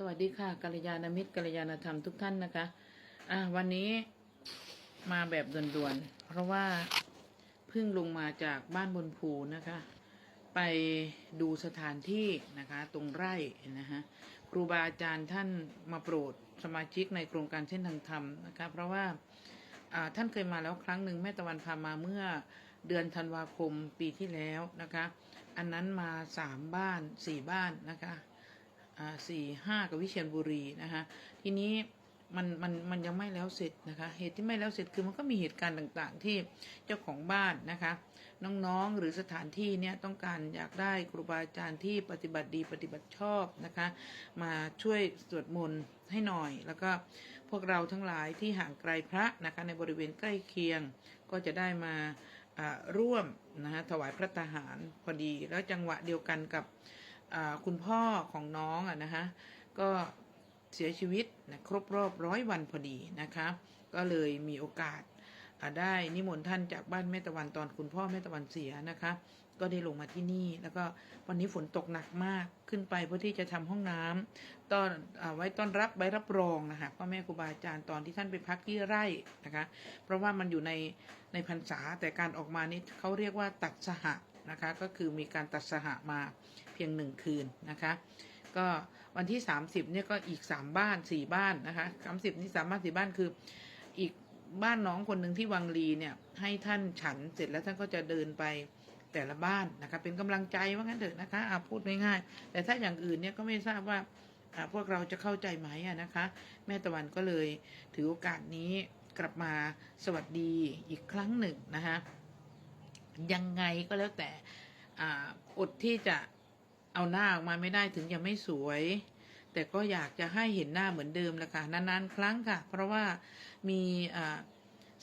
สวัสดีค่ะกัลยาณมิตรกัลยาณธรรมทุกท่านนะคะ อะวันนี้มาแบบด่วนๆ เพราะว่าเพิ่งลงมาจากบ้านบนภูนะคะ ไปดูสถานที่นะคะ ตรงไร่นะคะครูบาอาจารย์ท่านมาโปรดสมาชิกในโครงการเส้นทางธรรมนะคะ เพราะว่าอ่าท่านเคยมาแล้วครั้งหนึ่งแม่ตะวันพามาเมื่อเดือนธันวาคมปีที่แล้วนะคะ อันนั้นมาสามบ้านสี่บ้านนะคะ สี่ห้ากับวิเชียรบุรีนะคะทีนี้มันมันมันยังไม่แล้วเสร็จนะคะเหตุที่ไม่แล้วเสร็จคือมันก็มีเหตุการณ์ต่างๆ ที่เจ้าของบ้านนะคะ น้องๆหรือสถานที่เนี่ยต้องการอยากได้ครูบาอาจารย์ที่ปฏิบัติดีปฏิบัติชอบนะคะ มาช่วยสวดมนต์ให้หน่อย แล้วก็พวกเราทั้งหลายที่ห่างไกลพระนะคะ ในบริเวณใกล้เคียงก็จะได้มาอ่าร่วมนะคะถวายพระตาหารพอดี แล้วจังหวะเดียวกันกับ คุณพ่อของน้องอะนะคะก็เสียชีวิตนะครบรอบร้อยวันพอดีนะคะก็เลยมีโอกาสได้นิมนต์ท่านจากบ้านแม่ตะวันตอนคุณพ่อแม่ตะวันเสียนะคะก็ได้ลงมาที่นี่แล้วก็วันนี้ฝนตกหนักมากขึ้นไปเพื่อที่จะทำห้องน้ำตอนอไว้ต้อนรับใบรับรองนะคะพ่อแม่ครูบาอาจารย์ตอนที่ท่านไปพักที่ไร่นะคะ เพราะว่ามันอยู่ในในพรรษาแต่การออกมานี่เขาเรียกว่าตัดสหะนะคะ ก็คือมีการตัดสหะมา เพียงหนึ่งคืนนะคะก็วันที่ 30เนี่ยก็อีก 3 บ้าน 4 บ้านนะคะ30นี่สามบ้านสี่บ้านคืออีกบ้านน้องคนหนึ่งที่วังลีเนี่ยให้ท่านฉันเสร็จแล้วท่านก็จะเดินไปแต่ละบ้านนะคะเป็นกำลังใจว่างั้นเถอะนะคะอะพูดง่ายๆแต่ถ้าอย่างอื่นเนี่ยก็ไม่ทราบว่าพวกเราจะเข้าใจไหมนะคะ แม่ตะวันก็เลยถือโอกาสนี้กลับมาสวัสดีอีกครั้งหนึ่งนะคะยังไงก็แล้วแต่อ่าอดที่จะ เอาหน้าออกมาไม่ได้ถึงจะไม่สวย แต่ก็อยากจะให้เห็นหน้าเหมือนเดิมแหละค่ะนานๆครั้งค่ะ เพราะว่ามี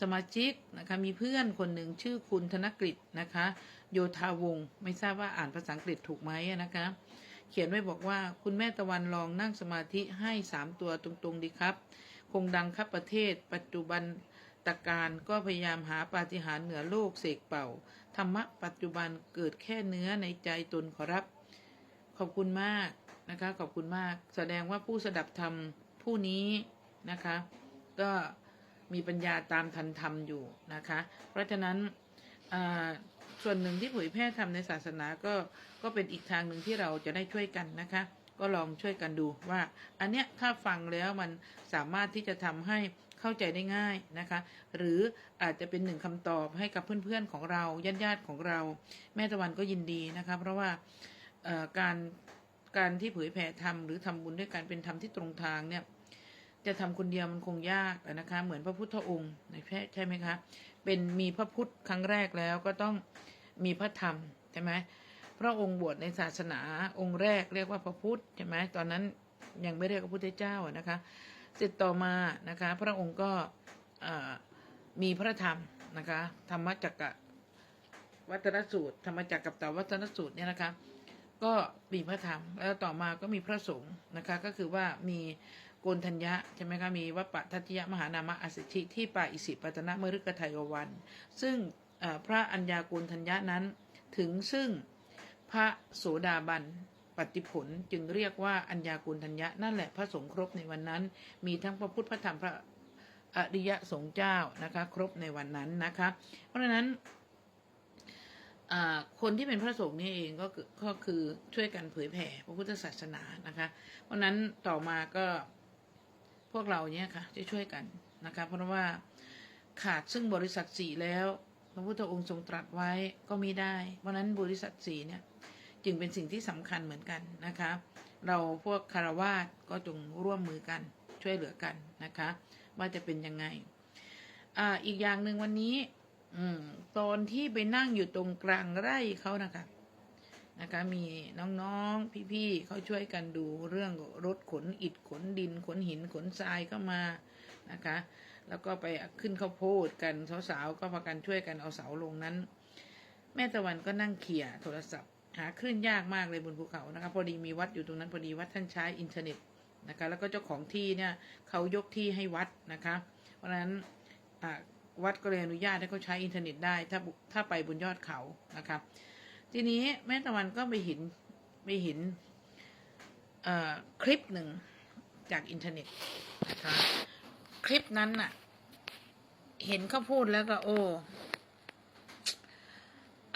สมาชิกนะคะมีเพื่อนคนหนึ่งชื่อคุณธนกฤษนะคะ โยธาวงศ์ไม่ทราบว่าอ่านภาษาอังกฤษถูกไหมนะคะ เขียนไว้บอกว่าคุณแม่ตะวันลองนั่งสมาธิให้สามตัวตรงๆดีครับ คงดังครับประเทศ ปัจจุบันตะการก็พยายามหาปาฏิหาริย์เหนือโลกเสกเป่า ธรรมะปัจจุบันเกิดแค่เนื้อในใจตนขอรับ ขอบคุณมากนะคะ ขอบคุณมาก แสดงว่าผู้สดับธรรมผู้นี้นะคะ ก็มีปัญญาตามทันธรรมอยู่นะคะ เพราะฉะนั้นส่วนหนึ่งที่เผยแพร่ธรรมในศาสนาก็ก็เป็นอีกทางหนึ่งที่เราจะได้ช่วยกันนะคะ ก็ลองช่วยกันดูว่า อันเนี้ยถ้าฟังแล้วมันสามารถที่จะทำให้เข้าใจได้ง่ายนะคะ หรืออาจจะเป็นหนึ่งคำตอบให้กับเพื่อนๆของเราญาติๆของเรา แม่ตะวันก็ยินดีนะคะ เพราะว่า การการที่เผยแผ่ธรรมหรือทำบุญด้วยการเป็นธรรมที่ตรงทางเนี่ย จะทำคนเดียวมันคงยากนะคะ เหมือนพระพุทธองค์ในแพทย์ใช่ไหมคะ เป็นมีพระพุทธครั้งแรกแล้วก็ต้องมีพระธรรมใช่ไหมพระองค์บวชในศาสนาองค์แรกเรียกว่าพระพุทธใช่ไหมตอนนั้นยังไม่เรียกพระพุทธเจ้านะคะเสร็จต่อมานะคะ พระองค์ก็มีพระธรรมนะคะธรรมจักรวัฒนสูตร ธรรมจักรกับตวัฒนสูตรเนี่ยนะคะ ก็มีพระธรรม แล้วต่อมาก็มีพระสงฆ์นะคะ ก็คือว่ามีโกนทัญญะใช่ไหมคะมีวัปปะทัตติยมหานามะอสิธิที่ป่าอิสิปตนะมฤกไทยวัน ซึ่งพระอัญญาโกนทัญญะนั้นถึงซึ่งพระโสดาบันปฏิผลจึงเรียกว่าอัญญาโกนทัญญะนั่นแหละพระสงฆ์ครบในวันนั้น มีทั้งพระพุทธพระธรรมพระอริยสงฆ์เจ้านะคะ ครบในวันนั้นนะคะ เพราะฉะนั้น คนที่เป็นพระสงฆ์นี่เองก็คือก็คือช่วยกันเผยแผ่พระพุทธศาสนานะคะ เพราะนั้นต่อมาก็พวกเราเนี่ยค่ะจะช่วยกันนะคะ เพราะว่าขาดซึ่งบริษัทสีแล้วพระพุทธองค์ทรงตรัสไว้ก็มีได้ เพราะนั้นบริษัทสีเนี่ยจึงเป็นสิ่งที่สำคัญเหมือนกันนะคะ เราพวกคารวาสก็จงร่วมมือกันช่วยเหลือกันนะคะ ว่าจะเป็นยังไงอ่าอีกอย่างหนึ่งวันนี้ อืม ตอนที่ไปนั่งอยู่ตรงกลางไร่เขานะคะนะคะ มีน้องๆพี่ๆเขาช่วยกันดูเรื่องรถขนอิฐขนดินขนหินขนทรายเข้ามานะคะ แล้วก็ไปขึ้นข้าวโพดกันสาวๆก็พากันช่วยกันเอาเสาลงนั้น แม่ตะวันก็นั่งเขี่ยโทรศัพท์ หาคลื่นยากมากเลยบนภูเขานะคะ พอดีมีวัดอยู่ตรงนั้นพอดีวัดท่านใช้อินเทอร์เน็ตนะคะ แล้วก็เจ้าของที่เนี่ยเขายกที่ให้วัดนะคะ เพราะฉะนั้นอ่า วัดก็เลยอนุญาตให้เขาใช้อินเทอร์เน็ตได้ถ้าบุถ้าไปบนยอดเขานะครับ ทีนี้แม่ตะวันก็ไปเห็นไปเห็นคลิปหนึ่งจากอินเทอร์เน็ตนะคะคลิปนั้นน่ะ เห็นเขาพูดแล้วก็โอ้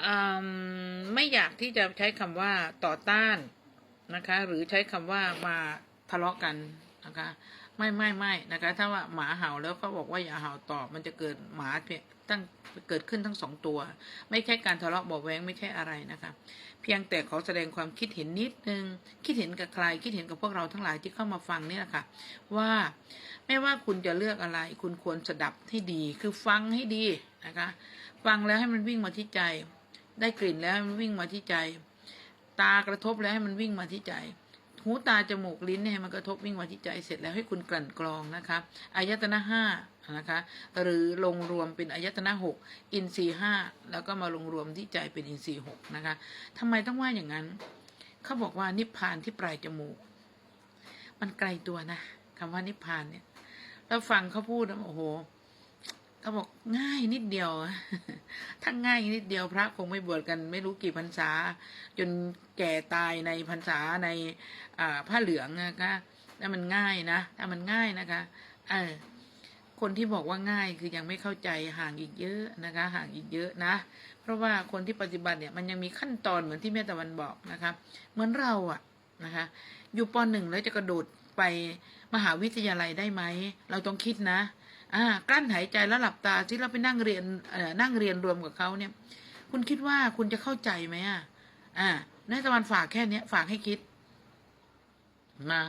อืมไม่อยากที่จะใช้คำว่าต่อต้านนะคะ หรือใช้คำว่ามาทะเลาะกันนะคะ ไม่ไม่ไม่นะคะ ถ้าว่าหมาเห่าแล้วเขาบอกว่าอย่าเห่าตอบ มันจะเกิดหมาเพียงตั้งเกิดขึ้นทั้งสองตัว ไม่ใช่การทะเลาะเบาะแวงไม่ใช่อะไรนะคะ เพียงแต่ขอแสดงความคิดเห็นนิดนึง คิดเห็นกับใคร คิดเห็นกับพวกเราทั้งหลายที่เข้ามาฟังเนี่ยนะคะว่าไม่ว่าคุณจะเลือกอะไร คุณควรสดับให้ดี คือฟังให้ดีนะคะ ฟังแล้วให้มันวิ่งมาที่ใจ ได้กลิ่นแล้วให้มันวิ่งมาที่ใจ ตากระทบแล้วให้มันวิ่งมาที่ใจ หูตาจมูกลิ้นเนี่ยให้มันกระทบวิ่งมาที่ใจเสร็จแล้วให้คุณกลั่นกรองนะคะอายตนะห้านะคะหรือลงรวมเป็นอายตนะหกอินทรีห้าแล้วก็มาลงรวมที่ใจเป็นอินทรีหกนะคะทำไมต้องว่าอย่างนั้นเขาบอกว่านิพพานที่ปลายจมูก มันไกลตัวนะคำว่านิพพานเนี่ยแล้วฟังเขาพูดแล้วโอ้โห เขาบอกง่ายนิดเดียวถ้าง่ายนิดเดียวพระคงไม่บวชกันไม่รู้กี่พรรษา จนแก่ตายในพรรษาในผ้าเหลืองนะคะถ้ามันง่ายนะถ้ามันง่ายนะคะ เออคนที่บอกว่าง่ายคือยังไม่เข้าใจห่างอีกเยอะนะคะ ห่างอีกเยอะนะ เพราะว่าคนที่ปฏิบัติเนี่ยมันยังมีขั้นตอนเหมือนที่แม่ตะวันบอกนะคะ เหมือนเราอะนะคะ อยู่ปหนึ่งแล้วจะกระโดดไปมหาวิทยาลัยได้ไหม เราต้องคิดนะ อ่ากลั้นหายใจแล้วหลับตาที่เราไปนั่งเรียนเอ่อนั่งเรียนรวมกับเขาเนี่ย คุณคิดว่าคุณจะเข้าใจไหมอะอ่าในตะวันฝากแค่เนี้ยฝากให้คิด มา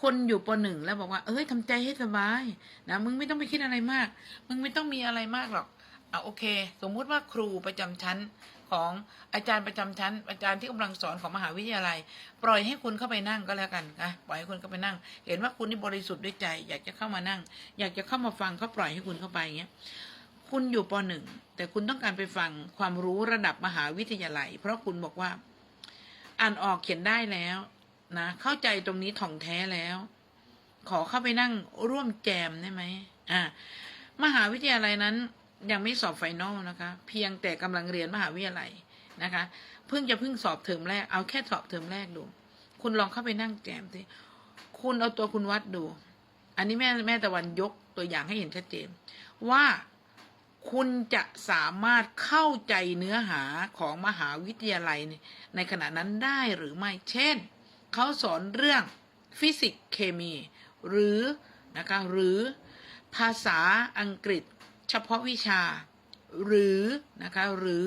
คนอยู่ปหนึ่งแล้วบอกว่า เอ้ยทำใจให้สบายนะมึงไม่ต้องไปคิดอะไรมาก มึงไม่ต้องมีอะไรมากหรอก อะโอเค สมมุติว่าครูประจำชั้นของอาจารย์ประจำชั้น อาจารย์ที่กำลังสอนของมหาวิทยาลัย ปล่อยให้คุณเข้าไปนั่งก็แล้วกันนะปล่อยให้คุณเข้าไปนั่ง เห็นว่าคุณนี่บริสุทธิ์ด้วยใจ อยากจะเข้ามานั่ง อยากจะเข้ามาฟังเขาปล่อยให้คุณเข้าไปอย่างเงี้ยคุณอยู่ปหนึ่งแต่คุณต้องการไปฟังความรู้ระดับมหาวิทยาลัย เพราะคุณบอกว่า อ่านออกเขียนได้แล้วนะเข้าใจตรงนี้ถ่องแท้แล้ว ขอเข้าไปนั่งร่วมแจมได้ไหมอ่ามหาวิทยาลัยนั้น ยังไม่สอบไฟนอลนะคะ เพียงแต่กำลังเรียนมหาวิทยาลัยนะคะ เพิ่งจะเพิ่งสอบเทอมแรก เอาแค่สอบเทอมแรกดู คุณลองเข้าไปนั่งแจมสิคุณเอาตัวคุณวัดดู อันนี้แม่แม่ตะวันยกตัวอย่างให้เห็นชัดเจน ว่าคุณจะสามารถเข้าใจเนื้อหาของมหาวิทยาลัยในขณะนั้นได้หรือไม่ เช่น เขาสอนเรื่องฟิสิกส์เคมี หรือนะคะหรือภาษาอังกฤษ เฉพาะวิชา หรือนะคะหรือ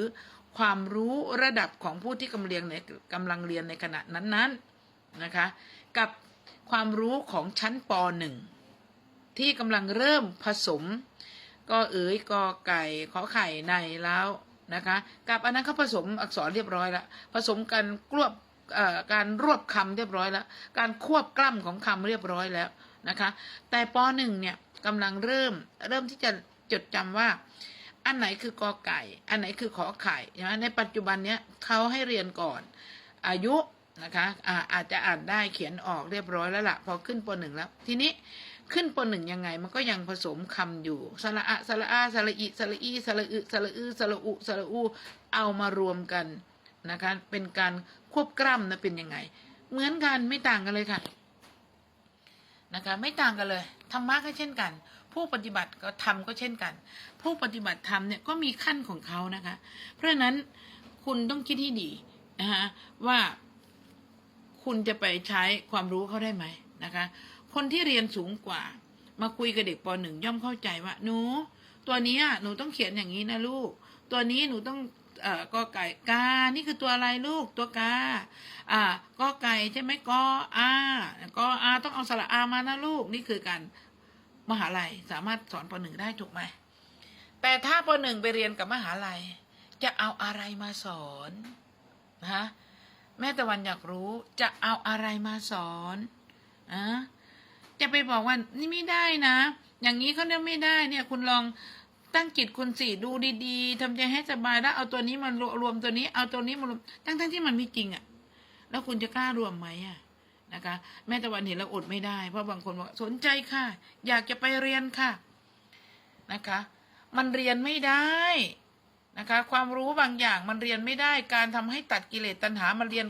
ความรู้ระดับของผู้ที่กำลังเรียนในกำลังเรียนในขณะนั้นๆนะคะกับความรู้ของชั้นป .1 ที่กำลังเริ่มผสม ก็เอ๋ยกอไก่ขอไข่ในแล้วนะคะกับอันนั้นเขาผสมอักษรเรียบร้อยแล้วผสมกันกลวบการรวบคำเรียบร้อยแล้ว การควบกล้ำของคำเรียบร้อยแล้วนะคะ แต่ปหนึ่งเนี่ยกำลังเริ่มเริ่มที่จะ จดจำว่า อันไหนคือกอไก่ อันไหนคือขอไข่ใช่ไหมในปัจจุบันเนี้ยเขาให้เรียนก่อน อายุนะคะอาอาจจะอ่านได้เขียนออกเรียบร้อยแล้วละ่ะ พอขึ้นปหนึ่งแล้ว ทีนี้ขึ้นปหนึ่งยังไง มันก็ยังผสมคำอยู่สระอะสระอาสระอิสระอีสระอึสระอือสระอุสระอูเอามารวมกันนะคะเป็นการควบกล้ำนะเป็นยังไง เหมือนกันไม่ต่างกันเลยค่ะนะคะไม่ต่างกันเลยธรรมะก็เช่นกัน ผู้ปฏิบัติก็ทำก็เช่นกัน ผู้ปฏิบัติธรรมเนี่ยก็มีขั้นของเขานะคะ เพราะฉะนั้นคุณต้องคิดให้ดีนะคะว่าคุณจะไปใช้ความรู้เขาได้ไหมนะคะ คนที่เรียนสูงกว่า มาคุยกับเด็กปหนึ่งย่อมเข้าใจว่าหนู ตัวนี้หนูต้องเขียนอย่างนี้นะลูก ตัวนี้หนูต้องเอ่อกอไก่กา นี่คือตัวอะไรลูก ตัวกา อ่ากอไก่ใช่ไหมกออากออาต้องเอาสระอามานะลูก นี่คือการ มหาลัยสามารถสอนปหนึ่งได้ถูกไหม แต่ถ้าปหนึ่งไปเรียนกับมหาลัย จะเอาอะไรมาสอนนะแม่ตะวันอยากรู้จะเอาอะไรมาสอนอะจะไปบอกว่านี่ไม่ได้นะ อย่างนี้เขาเนี่ยไม่ได้เนี่ย คุณลองตั้งจิตคุณสิดูดีๆทำใจให้สบายแล้วเอาตัวนี้มารวมตัวนี้ เอาตัวนี้มารวมทั้งๆที่มันไม่จริงอะแล้วคุณจะกล้ารวมไหมอะ นะคะ แม่ตะวันเห็นแล้วอดไม่ได้ เพราะบางคนบอกสนใจค่ะ อยากจะไปเรียนค่ะนะคะ มันเรียนไม่ได้นะคะ ความรู้บางอย่างมันเรียนไม่ได้ การทำให้ตัดกิเลสตัณหามันเรียน